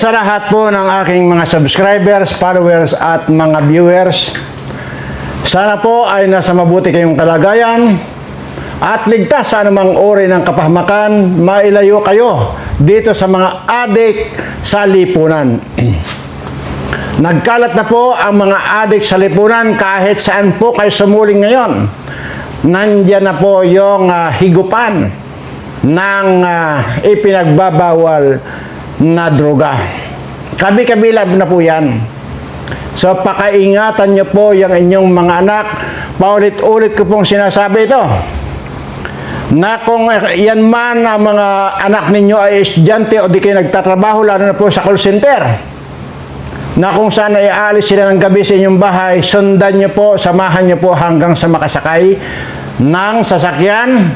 Sa lahat po ng aking mga subscribers, followers at mga viewers, sana po ay nasa mabuti kayong kalagayan at ligtas sa anumang uri ng kapahamakan, mailayo kayo dito sa mga adik sa lipunan. Nagkalat na po ang mga adik sa lipunan kahit saan po kayo sumuling ngayon. Nandyan na po yung ah, higupan ng ah, ipinagbabawal na droga. Kabi-kabila na po yan. So pakaingatan nyo po yung inyong mga anak. Paulit-ulit ko pong sinasabi ito. Na kung yan man ang mga anak ninyo ay estudyante o di kayo nagtatrabaho, lalo na po sa call center, na kung saan ay aalis sila ng gabi sa inyong bahay, sundan nyo po, samahan nyo po hanggang sa makasakay ng sasakyan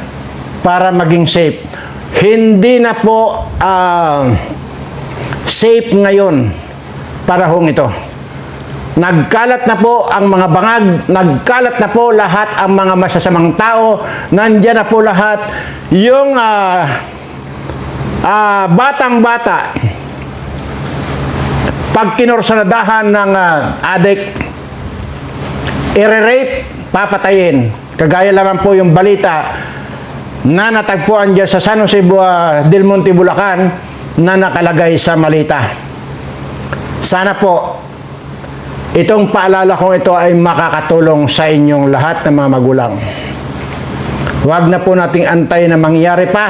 para maging safe. Hindi na po ah, safe ngayon panahong ito. Nagkalat na po ang mga bangag, nagkalat na po lahat ang mga masasamang tao, nandyan na po lahat yung ah, ah, batang-bata pag kinorsanadahan ng uh, adik, ire-rape, papatayin. Kagaya naman po yung balita na natagpuan dyan sa San Jose uh, del Monte, Bulacan na nakalagay sa malita. Sana po itong paalala kong ito ay makakatulong sa inyong lahat ng mga magulang. Huwag na po nating antay na mangyari pa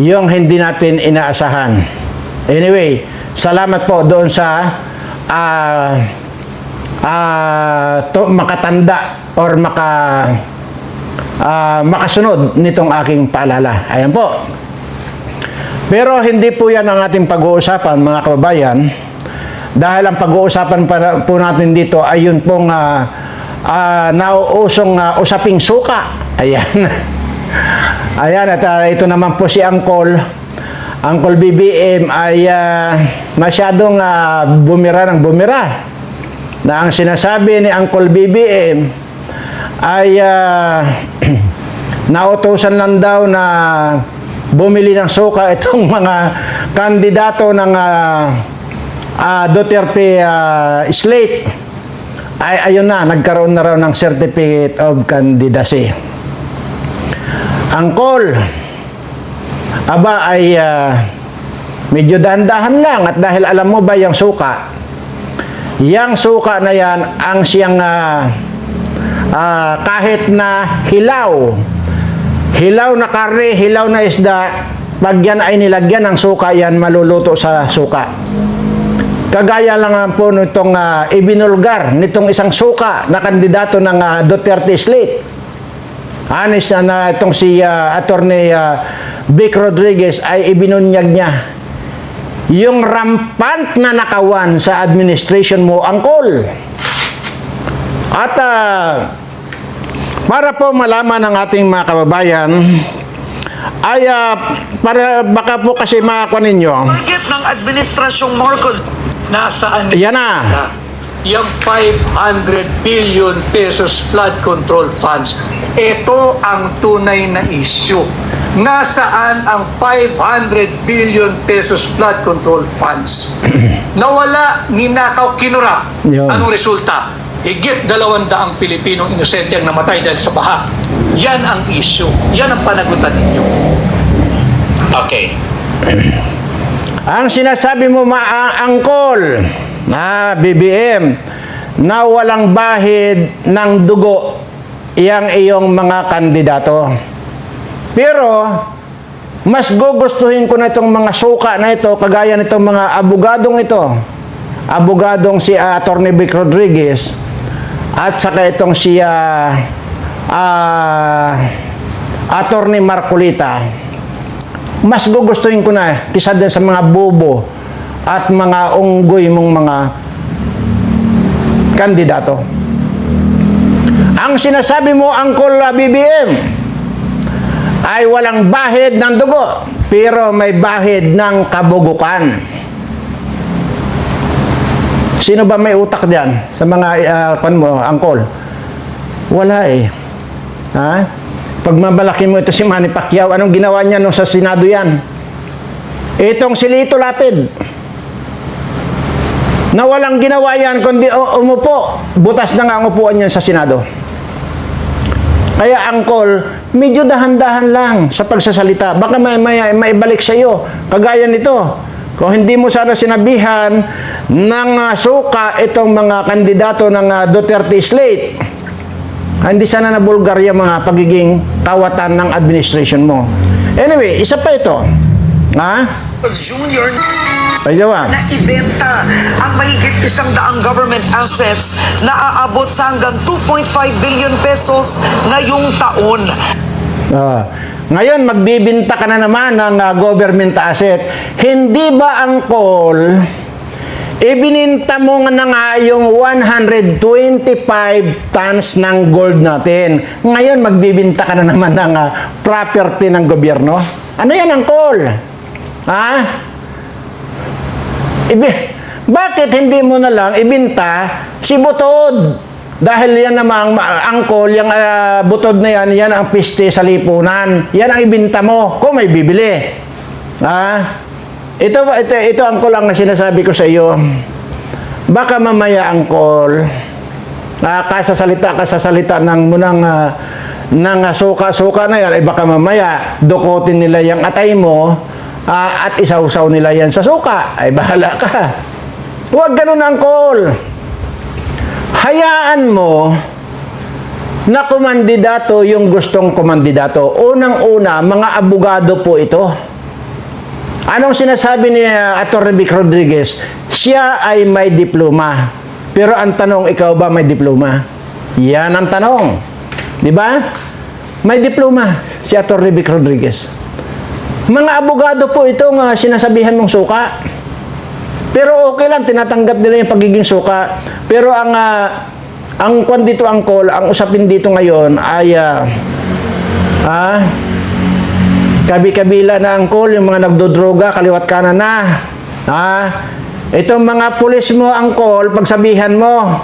yung hindi natin inaasahan. Anyway, salamat po doon sa ah ah, to, makatanda or maka ah, makasunod nitong aking paalala. Ayan po. Pero hindi po yan ang ating pag-uusapan mga kababayan. Dahil ang pag-uusapan pa- po natin dito ay yun pong ah, ah, nauusong ah, usaping suka. Ayan. Ayan, at ah, ito naman po si Angkol. Angkol BBM ay ah, masyadong ah, bumira ng bumira. Na ang sinasabi ni Angkol BBM ay ah, nautosan lang daw na bumili ng suka itong mga kandidato ng ah, ah, Duterte ah, slate ay ayun na nagkaroon na raw ng certificate of candidacy. Angkol aba ay ah, medyo dahan-dahan lang at dahil alam mo ba yung suka yang suka na yan ang siyang ah, ah, kahit na hilaw hilaw na karne, hilaw na isda pag yan ay nilagyan ng suka yan maluluto sa suka Kagaya lang po nitong ah, ibinulgar nitong isang suka na kandidato ng ah, Duterte slate. Anis na, na itong si ah, Attorney ah, Vic Rodriguez ay ibinunyag niya yung rampant na nakawan sa administration mo, angkol. At ah, para po malaman ng ating mga kababayan, ay ah, para baka po kasi makakuha ninyo, Target ng Administrasyong Marcos nasaan yan na. yung 500 billion pesos flood control funds. Ito ang tunay na issue. Nasaan ang 500 billion pesos flood control funds? Nawala, ninakaw, kinurap. Anong resulta? Higit dalawandaang Pilipinong inosente ang namatay dahil sa baha. Yan ang issue. Yan ang panagutan ninyo. Okay. Ang sinasabi mo maangkol na BBM na walang bahid ng dugo iyang iyong mga kandidato. Pero mas gugustuhin ko na itong mga suka na ito kagaya nitong mga abogadong ito. Abogadong si uh, Attorney Vic Rodriguez at saka itong si ah, ah, Attorney Marcolita mas gugustuhin ko na kisa din sa mga bobo at mga unggoy mong mga kandidato. Ang sinasabi mo, Angkol ah, BBM, ay walang bahid ng dugo, pero may bahid ng kabugukan. Sino ba may utak diyan sa mga uh, pan mo, Angkol? Wala eh. Ha? Pag mabalaki mo ito si Manny Pacquiao, anong ginawa niya nung sa Senado yan? Itong si Lito Lapid, na walang ginawa yan kundi umupo. Butas na nga ang upuan niyan sa Senado. Kaya angkol, medyo dahan-dahan lang sa pagsasalita. Baka may, may, maibalik sa iyo. Kagaya nito. Kung hindi mo sana sinabihan ng suka itong mga kandidato ng ah, Duterte slate, ah, hindi sana na bulgar yung mga pagiging kawatan ng administration mo. Anyway, isa pa ito. Ha? Jr. Ay, jawa. na ibenta ang mahigit isang daang government assets na aabot sa hanggang 2.5 billion pesos ngayong taon. Ah, ngayon, magbibinta ka na naman ng ah, government asset. Hindi ba ang call, ibininta mo na nga yung 125 tons ng gold natin. Ngayon, magbibinta ka na naman ng ah, property ng gobyerno. Ano yan ang call? Ha? Ibi, bakit hindi mo na lang ibinta si Butod? Dahil yan namang ma- angkol, yung ah, butod na yan, yan ang piste sa lipunan. Yan ang ibinta mo kung may bibili. Ha? Ito, ito, ito angkol ang sinasabi ko sa iyo. Baka mamaya angkol, uh, kasasalita, kasasalita ng munang ah, ng ah, suka-suka na yan, ay baka mamaya dukutin nila yung atay mo ah, at isawsaw nila yan sa suka. Ay bahala ka. Huwag ganun angkol. Hayaan mo na kumandidato yung gustong kumandidato. Unang-una, mga abogado po ito. Anong sinasabi ni uh, Atty. Vic Rodriguez? Siya ay may diploma. Pero ang tanong, ikaw ba may diploma? Yan ang tanong. Di ba? May diploma si Atty. Vic Rodriguez. Mga abogado po itong uh, sinasabihan mong suka. Pero okay lang, tinatanggap nila yung pagiging suka. Pero ang ah, ang kwan dito ang call, ang usapin dito ngayon ay ah, ah, kabi-kabila na ang call, yung mga nagdodroga, kaliwat kanan na. Ah, itong mga pulis mo ang call, pagsabihan mo.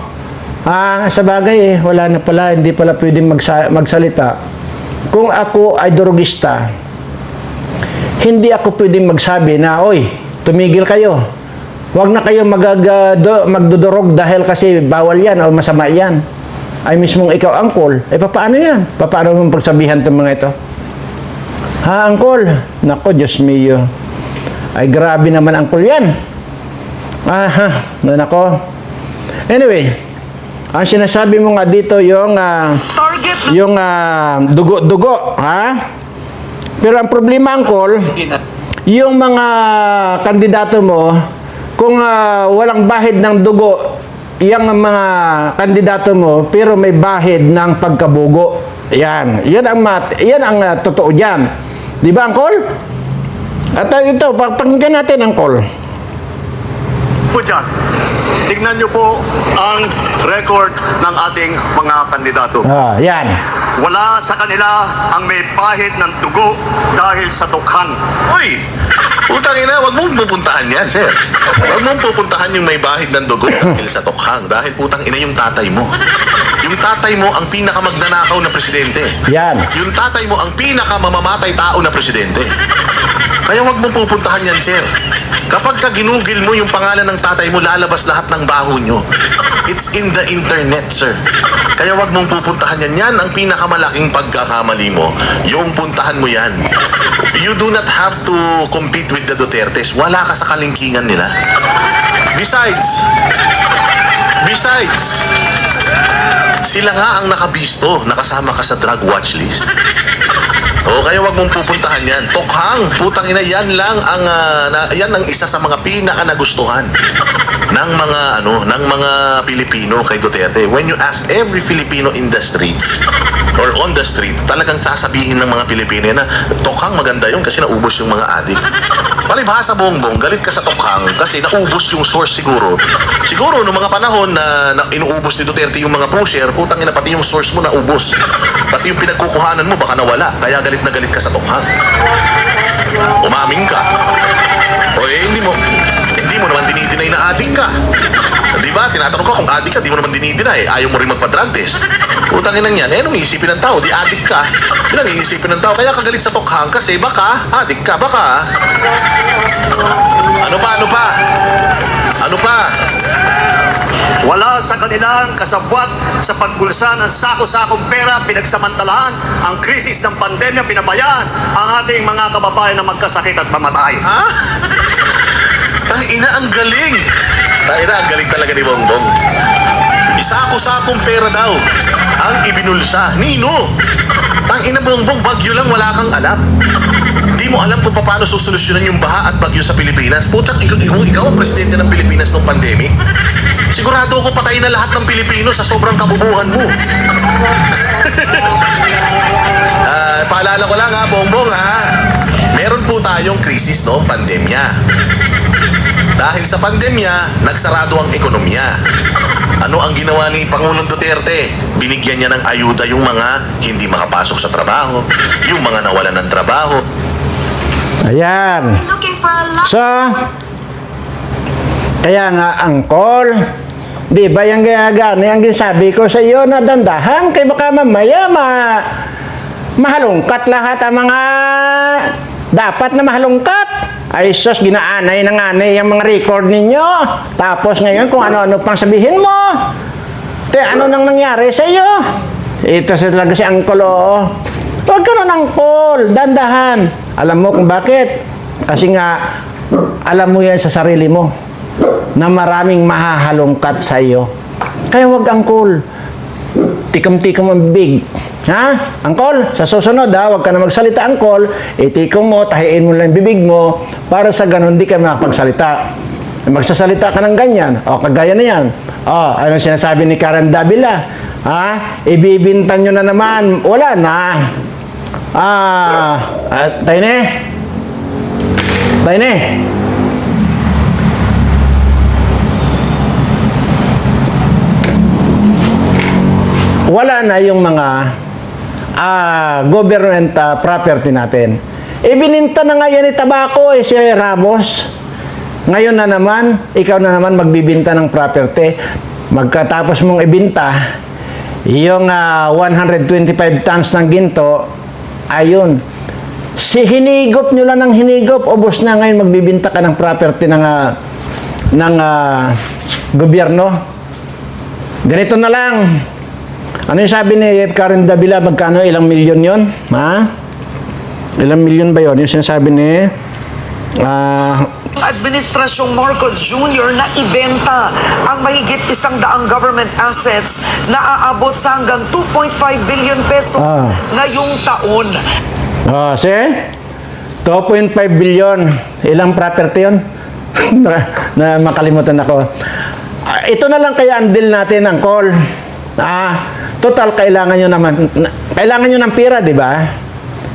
Ah, sa bagay eh, wala na pala, hindi pala pwedeng magsa- magsalita. Kung ako ay drogista, hindi ako pwedeng magsabi na, oy, tumigil kayo. Huwag na kayo magagado, magdudurog dahil kasi bawal yan o masama yan. Ay mismong ikaw, angkol. Eh, paano yan? Paano mo pagsabihan itong mga ito? Ha, angkol? Nako, Diyos mio. Ay, grabe naman angkol yan. Ah, ha, nako. Anyway, ang sinasabi mo nga dito yung ah, na yung ah, dugo-dugo, ha? Pero ang problema, angkol, na- yung mga kandidato mo, kung ah, walang bahid ng dugo, yung mga kandidato mo, pero may bahid ng pagkabugo. Yan. Yan ang mat, yan ang ah, totoo diyan. Di ba, Angkol? At ah, ito, pa- pakinggan natin, Angkol. Po dyan. Tignan nyo po ang record ng ating mga kandidato. Ah, yan. Wala sa kanila ang may bahid ng dugo dahil sa tukhang. Uy! Utang ina, wag mong pupuntahan yan, sir. Wag mong pupuntahan yung may bahid ng dugo dahil sa tokhang. Dahil putang ina yung tatay mo. Yung tatay mo ang pinakamagnanakaw na presidente. Yan. Yung tatay mo ang pinakamamamatay tao na presidente. Kaya wag mong pupuntahan yan, sir. Kapag ka ginugil mo yung pangalan ng tatay mo, lalabas lahat ng baho nyo. It's in the internet, sir. Kaya wag mong pupuntahan yan. Yan ang pinakamalaking pagkakamali mo. Yung puntahan mo yan. You do not have to compete with the Dutertes. Wala ka sa kalingkingan nila. Besides, besides, sila nga ang nakabisto, nakasama ka sa drug watch list. O kaya wag mong pupuntahan yan. Tokhang, putang ina, yan lang ang ah, na, yan ang isa sa mga pinaka nagustuhan ng mga ano, ng mga Pilipino kay Duterte. When you ask every Filipino in the streets or on the street, talagang sasabihin ng mga Pilipino na Tokhang maganda yun kasi naubos yung mga adik. Palibhasa bongbong, galit ka sa Tokhang kasi naubos yung source siguro. Siguro noong mga panahon na, na inuubos ni Duterte yung mga pusher, putang ina pati yung source mo naubos. Pati yung pinagkukuhanan mo baka nawala. Kaya galit na galit ka sa Tokhang. Umaming ka. O eh, hindi mo, hindi mo naman dinideny na adik ka. Ba? Tinatanong ko kung adik ka, di mo naman dinideny. Ayaw mo rin magpa-drug test. Utang ina yan, eh, anong iisipin ng tao? Di adik ka. Yun ang iisipin ng tao. Kaya kagalit sa tokhang kasi baka, adik ka, baka. Ano pa, ano pa? Ano pa? Wala sa kanilang kasabwat sa pagbulsa ng sako-sakong pera, pinagsamantalahan ang krisis ng pandemya, pinabayaan ang ating mga kababayan na magkasakit at mamatay. Ha? Tangina, ang galing. Tangina, ang galing talaga ni Bongbong. Isako-sakong pera daw ang ibinulsa. Nino! Tangina, Bongbong, bagyo lang, wala kang alam. Hindi mo alam kung paano susolusyonan yung baha at bagyo sa Pilipinas. Putsak, ikaw, ikaw, ikaw ang presidente ng Pilipinas nung pandemic. Sigurado ako patay na lahat ng Pilipino sa sobrang kabubuhan mo. Ah, paalala ko lang ha, Bongbong ha. Meron po tayong krisis noong pandemya. Dahil sa pandemya, nagsarado ang ekonomiya. Ano ang ginawa ni Pangulong Duterte? Binigyan niya ng ayuda yung mga hindi makapasok sa trabaho, yung mga nawalan ng trabaho. Ayan. So, kaya nga, angkol, di ba yung gagani ang sabi ko sa iyo na dandahan kay baka mamaya ma mahalungkat lahat ang mga dapat na mahalungkat. Ay sus, ginaanay na anay yung mga record ninyo. Tapos ngayon kung ano-ano pang sabihin mo. Te, ano nang nangyari sa iyo? Ito sa talaga si Angkol, oo. Huwag ka na Angkol, dandahan. Alam mo kung bakit? Kasi nga, alam mo yan sa sarili mo na maraming mahahalongkat sa iyo. Kaya huwag Angkol. Tikam-tikam ang big. Ha? Angkol, sa susunod ha, huwag ka na magsalita, Angkol. Itikam mo, tahiin mo lang yung bibig mo para sa ganun di ka makapagsalita. Magsasalita ka ng ganyan. O, kagaya na yan. O, ano sinasabi ni Karen Davila? Ha? Ibibintan nyo na naman. Wala na. Ah, ah tayo na eh. Tayo eh. wala na yung mga ah, government ah, property natin. Ibininta na nga yan ni Tabako eh, si Ramos. Ngayon na naman, ikaw na naman magbibinta ng property. Magkatapos mong ibinta, yung ah, 125 tons ng ginto, ayun. Si hinigop nyo lang ng hinigop, ubos na ngayon magbibinta ka ng property ng, ah, ng ah, gobyerno. Ganito na lang. Ano yung sabi ni Karen Davila, magkano, ilang milyon yon Ha? Ilang milyon ba yun? Yung sinasabi ni... Ah... Administrasyong Marcos Jr. na ibenta ang mahigit isang daang government assets na aabot sa hanggang 2.5 billion pesos Ah. ngayong taon. Oh, see? 2.5 billion. Ilang property yun? na, na makalimutan ako. Ah, ito na lang kaya ang deal natin ang call. Ah, total kailangan nyo naman na- kailangan nyo ng pera, di ba?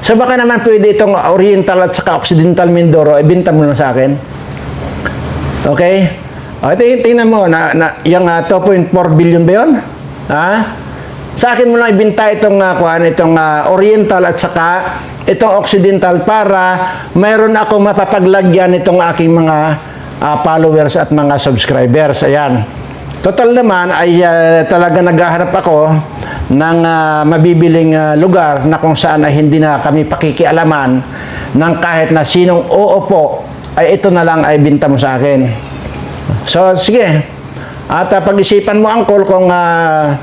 So baka naman pwede itong Oriental at saka Occidental Mindoro, ibinta mo na sa akin. Okay? O, ting- tingnan mo, na, na, yung ah, 2.4 billion ba yun? Ha? Sa akin mo lang ibinta itong, uh, kuhan, itong ah, Oriental at saka itong Occidental para mayroon ako mapapaglagyan itong aking mga ah, followers at mga subscribers. Ayan. Total naman ay ah, talaga naghahanap ako ng ah, mabibiling ah, lugar na kung saan ay hindi na kami pakikialaman ng kahit na sinong uupo ay ito na lang ay binta mo sa akin. So, sige. At ah, pag-isipan mo, Angkol, kung uh,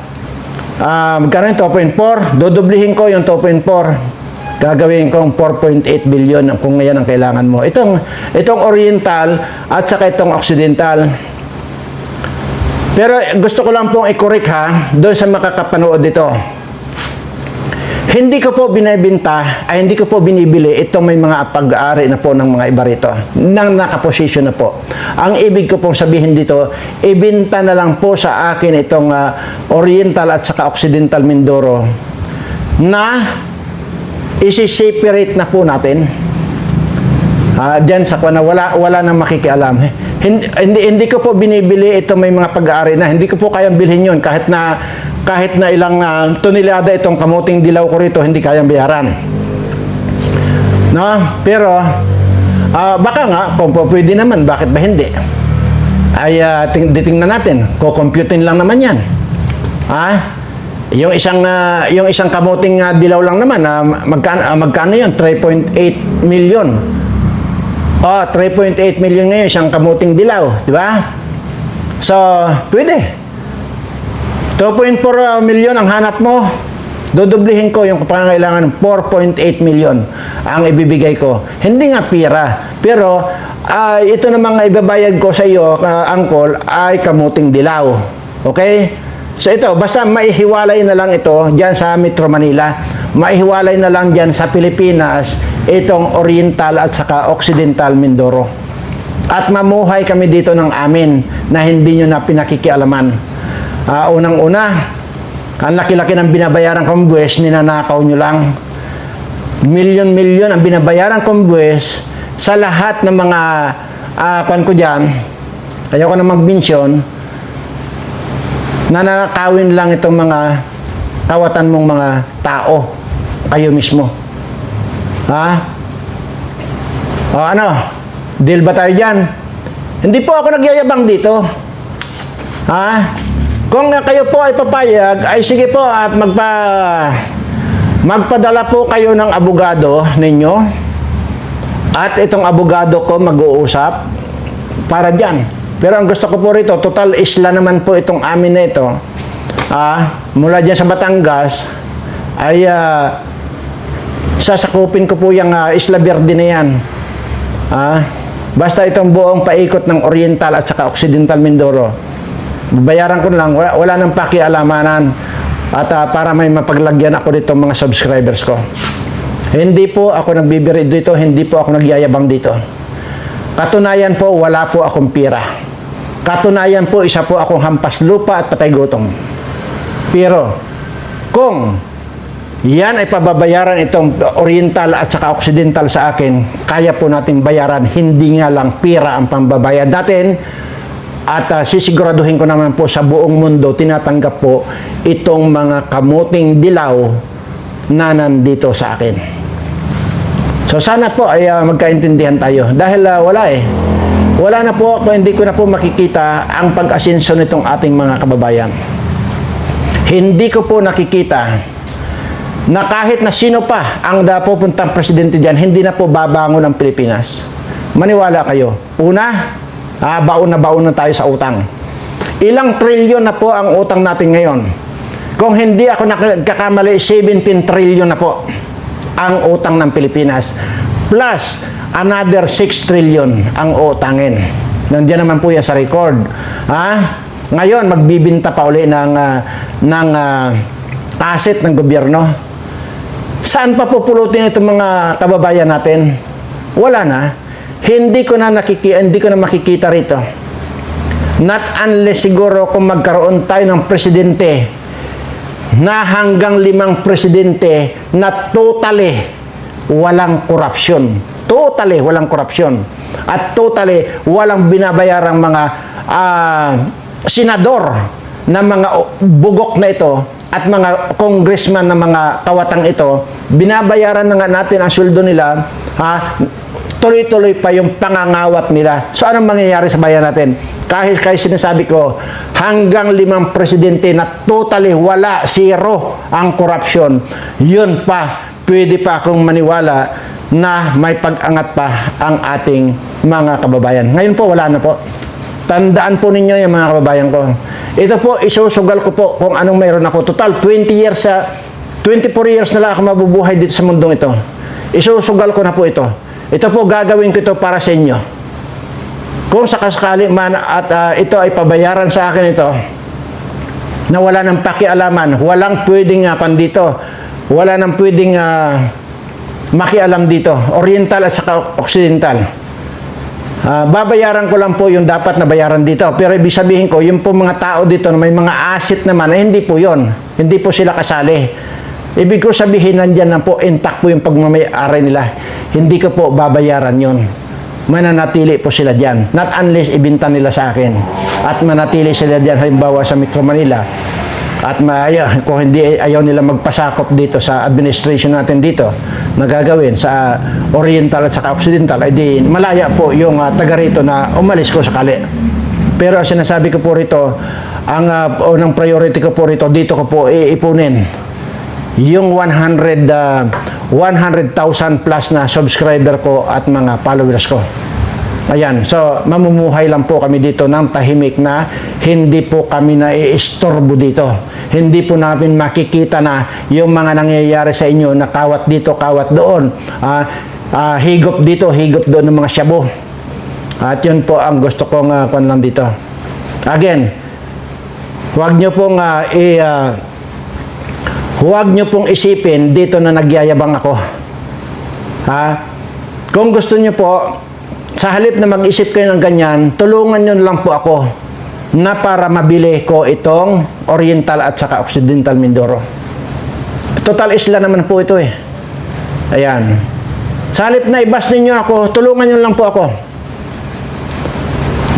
uh, magkano yung 2.4, dodoblihin ko yung 2.4. Gagawin kong 4.8 billion kung ngayon ang kailangan mo. Itong, itong Oriental at saka itong Occidental. Pero gusto ko lang pong i-correct ha, doon sa makakapanood dito. Hindi ko po binibinta, ay hindi ko po binibili itong may mga pag-aari na po ng mga iba rito, nang nakaposisyon na po. Ang ibig ko pong sabihin dito, ibinta na lang po sa akin itong ah, Oriental at saka Occidental Mindoro na isi-separate na po natin. Ah, diyan sa kuna wala wala nang makikialam. Hindi, hindi hindi ko po binibili ito may mga pag-aari na. Hindi ko po kayang bilhin 'yon kahit na kahit na ilang ah, tonelada itong kamuting dilaw ko rito, hindi kayang bayaran. No? Pero ah, baka nga kung po pwede naman, bakit ba hindi? ay uh, ting- titingnan natin. Ko-computein lang naman yan. Ha? Yung isang ah, yung isang kamuting ah, dilaw lang naman, ah, magkano ah, magkano 'yun? 3.8 million. Oh, 3.8 million ngayon isang kamuting dilaw, di ba? So, pwede. 2.4 million ang hanap mo. Dodoblihin ko yung pangangailangan 4.8 million ang ibibigay ko. Hindi nga pira. Pero ah, ito na mga ibabayad ko sa iyo, uh, angkol, ay kamuting dilaw. Okay? So ito, basta maihiwalay na lang ito diyan sa Metro Manila. Maihiwalay na lang diyan sa Pilipinas itong Oriental at saka Occidental Mindoro. At mamuhay kami dito ng amin na hindi nyo na pinakikialaman. Ah, unang-una, ang laki-laki ng binabayaran kong buwes, ninanakaw nyo lang. Milyon-milyon ang binabayaran kong buwes sa lahat ng mga uh, kwan ko dyan, ayoko na mag-mention, nanakawin lang itong mga kawatan mong mga tao, kayo mismo. Ha? O ano? Deal ba tayo dyan? Hindi po ako nagyayabang dito. Ha? Kung uh, kayo po ay papayag, ay sige po, at magpa, magpadala po kayo ng abogado ninyo. At itong abogado ko mag-uusap para dyan. Pero ang gusto ko po rito, total isla naman po itong amin na ito. Ah, mula dyan sa Batangas, ay ah, sasakupin ko po yung ah, Isla Verde na yan. Ah, basta itong buong paikot ng Oriental at saka Occidental Mindoro. Bayaran ko lang, wala, wala nang pakialamanan. At ah, para may mapaglagyan ako dito mga subscribers ko. Hindi po ako nagbibiro dito, hindi po ako nagyayabang dito. Katunayan po, wala po akong pira. Katunayan po, isa po akong hampas lupa at patay gutom. Pero, kung yan ay pababayaran itong Oriental at saka Occidental sa akin, kaya po natin bayaran, hindi nga lang pira ang pambabayad natin. At ah, sisiguraduhin ko naman po sa buong mundo, tinatanggap po itong mga kamuting dilaw na nandito sa akin. So sana po ay ah, magkaintindihan tayo. Dahil ah, wala eh. Wala na po ako, hindi ko na po makikita ang pag-asenso nitong ating mga kababayan. Hindi ko po nakikita na kahit na sino pa ang da pupuntang presidente dyan, hindi na po babangon ang Pilipinas. Maniwala kayo. Una, ah, baon na baon na tayo sa utang. Ilang trilyon na po ang utang natin ngayon. Kung hindi ako nagkakamali, 17 trilyon na po ang utang ng Pilipinas. Plus, another 6 trillion ang utangin. Nandiyan naman po yan sa record. Ha? Ngayon, magbibinta pa uli ng, ah, ng ah, asset ng gobyerno. Saan pa pupulutin itong mga kababayan natin? Wala na. Hindi ko na nakiki hindi ko na makikita rito. Not unless siguro kung magkaroon tayo ng presidente na hanggang limang presidente na totally walang korupsyon. Totally walang korupsyon. At totally walang binabayarang mga ah, senador na mga bugok na ito at mga congressman na mga kawatang ito, binabayaran na nga natin ang sweldo nila, ha, tuloy-tuloy pa yung pangangawat nila. So, anong mangyayari sa bayan natin? Kahit, kahit sinasabi ko, hanggang limang presidente na totally wala, zero ang korupsyon, yun pa, pwede pa akong maniwala na may pag-angat pa ang ating mga kababayan. Ngayon po, wala na po. Tandaan po ninyo yung mga kababayan ko. Ito po, isusugal ko po kung anong mayroon ako. Total, 20 years sa, 24 years na lang ako mabubuhay dito sa mundong ito. Isusugal ko na po ito. Ito po, gagawin ko ito para sa inyo. Kung sakasakali man at ah, ito ay pabayaran sa akin ito, na wala nang pakialaman, walang pwedeng uh, dito, wala nang pwedeng ah, makialam dito, Oriental at saka Occidental. Ah, babayaran ko lang po yung dapat na bayaran dito. Pero ibig sabihin ko, yung po mga tao dito na may mga asset naman, eh, hindi po yon Hindi po sila kasali. Ibig ko sabihin, nandyan na po, intact po yung pagmamayari nila. Hindi ko po babayaran yon mananatili po sila dyan. Not unless ibinta nila sa akin. At manatili sila dyan, halimbawa sa Metro Manila. At maya, kung hindi ayaw nila magpasakop dito sa administration natin dito na gagawin sa Oriental at saka Occidental, ay di malaya po yung uh, taga rito na umalis ko sakali. Pero sinasabi ko po rito, ang uh, unang priority ko po rito, dito ko po iipunin yung 100 uh, 100,000 plus na subscriber ko at mga followers ko. Ayan, so mamumuhay lang po kami dito ng tahimik na hindi po kami na iistorbo dito. Hindi po namin makikita na yung mga nangyayari sa inyo na kawat dito, kawat doon. Ah, ah, higop dito, higop doon ng mga shabu. At yun po ang gusto kong uh, lang dito. Again, huwag nyo pong uh, i, ah, huwag nyo pong isipin dito na nagyayabang ako. Ha? Kung gusto nyo po, sa halip na mag-isip kayo ng ganyan, tulungan nyo lang po ako na para mabili ko itong Oriental at saka Occidental Mindoro. Total isla naman po ito eh. Ayan. Sa halip na ibas ninyo ako, tulungan nyo lang po ako.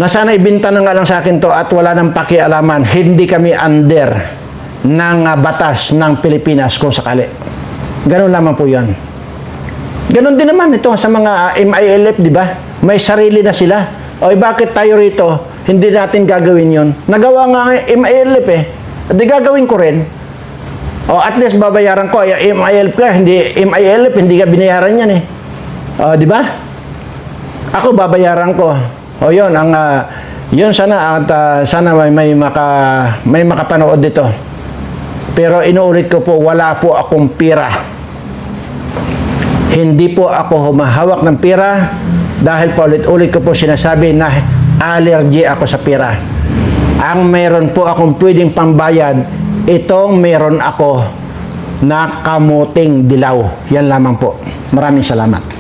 Na sana ibinta na nga lang sa akin to at wala nang pakialaman, hindi kami under ng ah, batas ng Pilipinas kung sakali. Ganun lamang po yan. Ganon din naman ito sa mga ah, MILF, di ba? May sarili na sila. O eh, bakit tayo rito, hindi natin gagawin yon? Nagawa nga MILF eh. Di gagawin ko rin. O at least babayaran ko. MILF ka, hindi, MILF, hindi ka binayaran yan eh. O, di ba? Ako babayaran ko. O yun, ang ah, yun sana at ah, sana may may maka may makapanood dito. Pero inuulit ko po, wala po akong pira. Hindi po ako humahawak ng pira dahil po ulit-ulit ko po sinasabi na allergy ako sa pira. Ang meron po akong pwedeng pambayad, itong meron ako na kamuting dilaw. Yan lamang po. Maraming salamat.